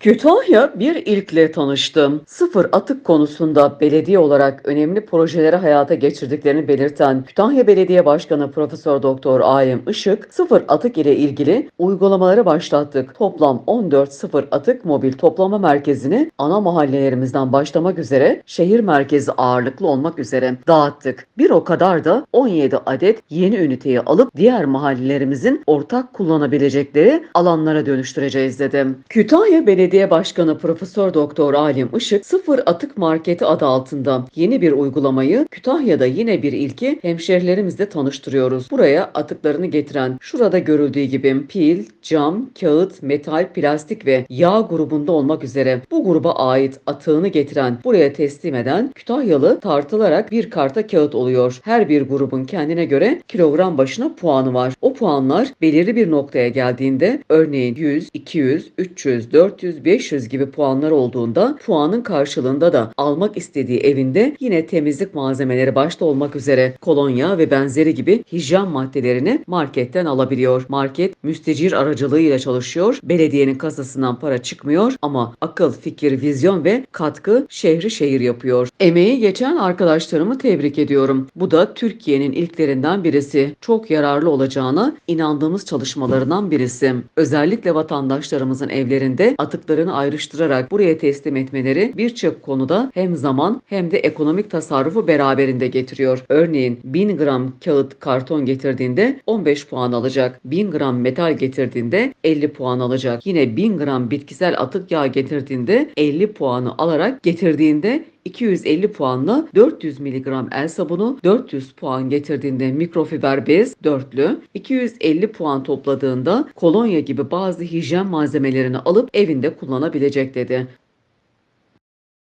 Kütahya bir ilkle tanıştı. Sıfır atık konusunda belediye olarak önemli projeleri hayata geçirdiklerini belirten Kütahya Belediye Başkanı Profesör Doktor Ayem Işık, sıfır atık ile ilgili uygulamaları başlattık. Toplam 14 sıfır atık mobil toplama merkezini ana mahallelerimizden başlamak üzere şehir merkezi ağırlıklı olmak üzere dağıttık. Bir o kadar da 17 adet yeni üniteyi alıp diğer mahallelerimizin ortak kullanabilecekleri alanlara dönüştüreceğiz dedi. Kütahya Belediye Başkanı Profesör Doktor Alim Işık Sıfır Atık Marketi adı altında yeni bir uygulamayı Kütahya'da yine bir ilki hemşehrilerimizle tanıştırıyoruz. Buraya atıklarını getiren şurada görüldüğü gibi pil, cam, kağıt, metal, plastik ve yağ grubunda olmak üzere bu gruba ait atığını getiren buraya teslim eden Kütahyalı tartılarak bir karta kağıt oluyor. Her bir grubun kendine göre kilogram başına puanı var. O puanlar belirli bir noktaya geldiğinde örneğin 100, 200, 300, 400, 500 gibi puanlar olduğunda puanın karşılığında da almak istediği evinde yine temizlik malzemeleri başta olmak üzere kolonya ve benzeri gibi hijyen maddelerini marketten alabiliyor. Market müstecir aracılığıyla çalışıyor. Belediyenin kasasından para çıkmıyor ama akıl, fikir, vizyon ve katkı şehri şehir yapıyor. Emeği geçen arkadaşlarımı tebrik ediyorum. Bu da Türkiye'nin ilklerinden birisi. Çok yararlı olacağına inandığımız çalışmalarından birisi. Özellikle vatandaşlarımızın evlerinde atıklarını ayrıştırarak buraya teslim etmeleri birçok konuda hem zaman hem de ekonomik tasarrufu beraberinde getiriyor. Örneğin 1000 gram kağıt karton getirdiğinde 15 puan alacak. 1000 gram metal getirdiğinde 50 puan alacak. Yine 1000 gram bitkisel atık yağ getirdiğinde 50 puanı alarak getirdiğinde 250 puanla 400 mg el sabunu, 400 puan getirdiğinde mikrofiber bez dörtlü, 250 puan topladığında kolonya gibi bazı hijyen malzemelerini alıp evinde kullanabilecek dedi.